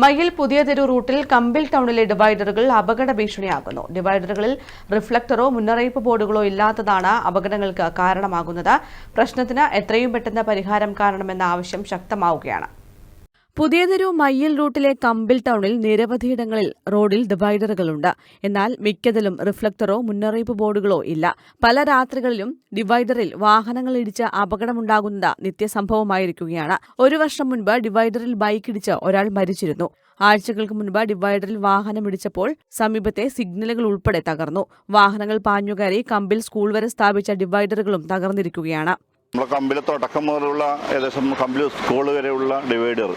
മയ്യിൽ പുതിയ തെരു റൂട്ടിൽ കമ്പിൽ ടൗണിലെ ഡിവൈഡറുകൾ അപകട ഭീഷണിയാകുന്നു ഡിവൈഡറുകളിൽ റിഫ്ലക്ടറോ മുന്നറിയിപ്പ് ബോർഡുകളോ ഇല്ലാത്തതാണ് അപകടങ്ങൾക്ക് കാരണമാകുന്നത്. പ്രശ്നത്തിന് എത്രയും പെട്ടെന്ന് പരിഹാരം കാണണമെന്ന ആവശ്യം ശക്തമാവുകയാണ്. പുതിയതെരു മയ്യൽ റൂട്ടിലെ കമ്പിൽ ടൗണിൽ നിരവധിയിടങ്ങളിൽ റോഡിൽ ഡിവൈഡറുകളുണ്ട്. എന്നാൽ മിക്കതിലും റിഫ്ലക്ടറോ മുന്നറിയിപ്പ് ബോർഡുകളോ ഇല്ല. പല രാത്രികളിലും ഡിവൈഡറിൽ വാഹനങ്ങൾ ഇടിച്ച് അപകടമുണ്ടാകുന്നത് നിത്യസംഭവമായിരിക്കുകയാണ്. ഒരു വർഷം മുൻപ് ഡിവൈഡറിൽ ബൈക്കിടിച്ച് ഒരാൾ മരിച്ചിരുന്നു. ആഴ്ചകൾക്ക് മുൻപ് ഡിവൈഡറിൽ വാഹനം ഇടിച്ചപ്പോൾ സമീപത്തെ സിഗ്നലുകൾ ഉൾപ്പെടെ തകർന്നു. വാഹനങ്ങൾ പാഞ്ഞുകയറി കമ്പിൽ സ്കൂൾ വരെ സ്ഥാപിച്ച ഡിവൈഡറുകളും തകർന്നിരിക്കുകയാണ്. നമ്മളെ കമ്പിലത്തോടക്കം തുടക്കം മുതലുള്ള ഏകദേശം കമ്പിൽ സ്കൂൾ വരെയുള്ള ഡിവൈഡർ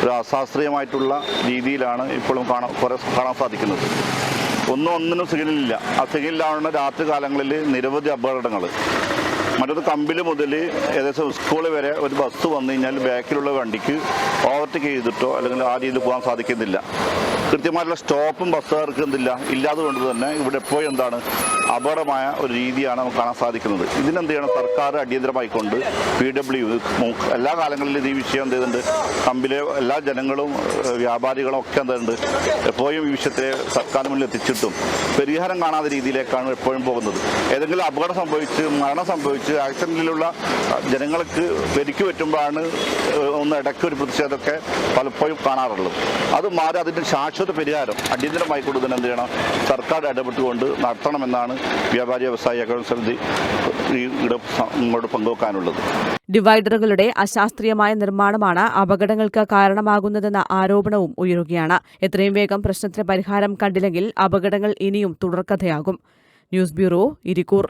ഒരു അശാസ്ത്രീയമായിട്ടുള്ള രീതിയിലാണ് ഇപ്പോഴും കാണാൻ കുറേ കാണാൻ സാധിക്കുന്നത്. ഒന്നും ഒന്നിനും സിഗ്നലില്ല ആ സിഗ്നലിലാണ് രാത്രി കാലങ്ങളിൽ നിരവധി അപകടങ്ങൾ. മറ്റൊന്ന് കമ്പിൽ മുതൽ ഏകദേശം സ്കൂൾ വരെ ഒരു ബസ് വന്നു കഴിഞ്ഞാൽ ബാക്കിലുള്ള വണ്ടിക്ക് ഓവർടേക്ക് ചെയ്തിട്ടോ അല്ലെങ്കിൽ ആ രീതിയിൽ പോകാൻ സാധിക്കുന്നില്ല. കൃത്യമായിട്ടുള്ള സ്റ്റോപ്പും ബസ്സുകാർക്ക് എന്തില്ല. ഇല്ലാതെ കൊണ്ട് തന്നെ ഇവിടെ എപ്പോഴും എന്താണ് അപകടമായ ഒരു രീതിയാണ് നമുക്ക് കാണാൻ സാധിക്കുന്നത്. ഇതിനെന്ത് ചെയ്യണം സർക്കാർ അടിയന്തരമായിക്കൊണ്ട് പി ഡബ്ല്യു എല്ലാ കാലങ്ങളിലും ഈ വിഷയം എന്ത് ചെയ്യുന്നുണ്ട് കമ്പിലെ എല്ലാ ജനങ്ങളും വ്യാപാരികളും ഒക്കെ എന്തുണ്ട്? എപ്പോഴും ഈ വിഷയത്തെ സർക്കാരിന് മുന്നിൽ എത്തിച്ചിട്ടും പരിഹാരം കാണാത്ത രീതിയിലേക്കാണ് എപ്പോഴും പോകുന്നത്. ഏതെങ്കിലും അപകടം സംഭവിച്ച് മരണം സംഭവിച്ച് ആക്സിഡന്റിലുള്ള ജനങ്ങൾക്ക് പരിക്ക് പറ്റുമ്പോഴാണ് ഒന്ന് ഇടയ്ക്ക് ഒരു പ്രതിഷേധമൊക്കെ പലപ്പോഴും കാണാറുള്ളത്. അത് മാറി അതിന്റെ ശാശ്വത പരിഹാരം അടിയന്തരമായി കൊടുക്കാൻ എന്ത് ചെയ്യണം? സർക്കാർ ഇടപെട്ടുകൊണ്ട് നടത്തണമെന്നാണ് വ്യാപാരി വ്യവസായ ഏകോപന സമിതി ഇങ്ങോട്ട് പങ്കുവെക്കാനുള്ളത്. ഡിവൈഡറുകളുടെ അശാസ്ത്രീയമായ നിർമ്മാണമാണ് അപകടങ്ങൾക്ക് കാരണമാകുന്നതെന്ന ആരോപണവും ഉയരുകയാണ്. എത്രയും വേഗം പ്രശ്നത്തിന് പരിഹാരം കണ്ടില്ലെങ്കിൽ അപകടങ്ങൾ ഇനിയും തുടർക്കഥയാകും. News bureau Irikkur.